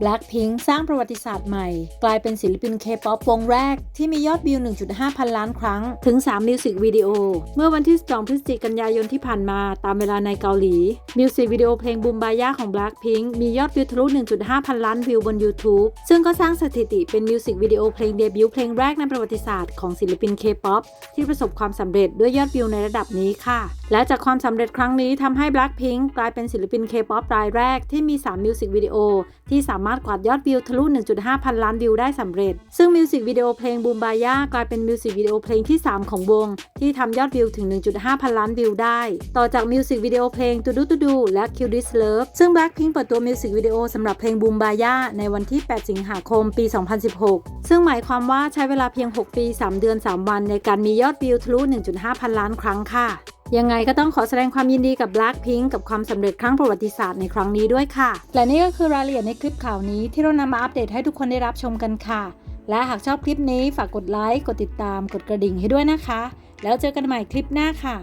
Blackpink สร้างประวัติศาสตร์ใหม่ กลายเป็นศิลปินเคป๊อปวงแรก ที่มียอดวิว 1.5 พันล้านครั้ง ถึง 3 มิวสิกวิดีโอ เมื่อวันที่ 2 พฤศจิกายนที่ผ่านมาตามเวลาในเกาหลี มิวสิกวิดีโอเพลงบูมบายาของ Blackpink มียอดวิวทะลุ 1.5 พันล้านวิวบน YouTube ซึ่งก็สร้างสถิติเป็นมิวสิกวิดีโอเพลงเดบิวต์เพลงแรกในประวัติศาสตร์ของศิลปินเคป๊อปที่ประสบความสำเร็จด้วยยอดวิวในระดับนี้ค่ะและจากความสำเร็จครั้งนี้ทำให้ Blackpink กลายเป็นศิลปินเคป๊อปรายแรกที่มี 3 มิวสิกวิดีโอ ที่สามารถกวาดยอดวิวทะลุ 1.5 พันล้านวิวได้สำเร็จ ซึ่งมิวสิกวิดีโอเพลงบูมบายากลายเป็นมิวสิกวิดีโอเพลงที่ 3 ของวง ที่ทำยอดวิวถึง 1.5 พันล้านวิวได้ ต่อจากมิวสิกวิดีโอเพลงตูดูตูดูและ Kill This Love ซึ่ง Blackpink เปิดตัวมิวสิกวิดีโอสำหรับเพลงบูมบายาในวันที่ 8 สิงหาคม ปี 2016 ซึ่งหมายความว่าใช้เวลาเพียง 6 ปี 3 เดือน 3 วัน ในการมียอดวิวทะลุ 1.5 พันล้านครั้งค่ะ ยังไงก็ต้องขอแสดงความยินดีกับ Blackpink กับความสำเร็จครั้งประวัติศาสตร์ในครั้งนี้ด้วยค่ะ และนี่ก็คือรายละเอียดในคลิปข่าวนี้ที่เรานำมาอัปเดตให้ทุกคนได้รับชมกันค่ะ และหากชอบคลิปนี้ฝากกดไลค์ กดติดตาม กดกระดิ่งให้ด้วยนะคะ แล้วเจอกันใหม่คลิปหน้าค่ะ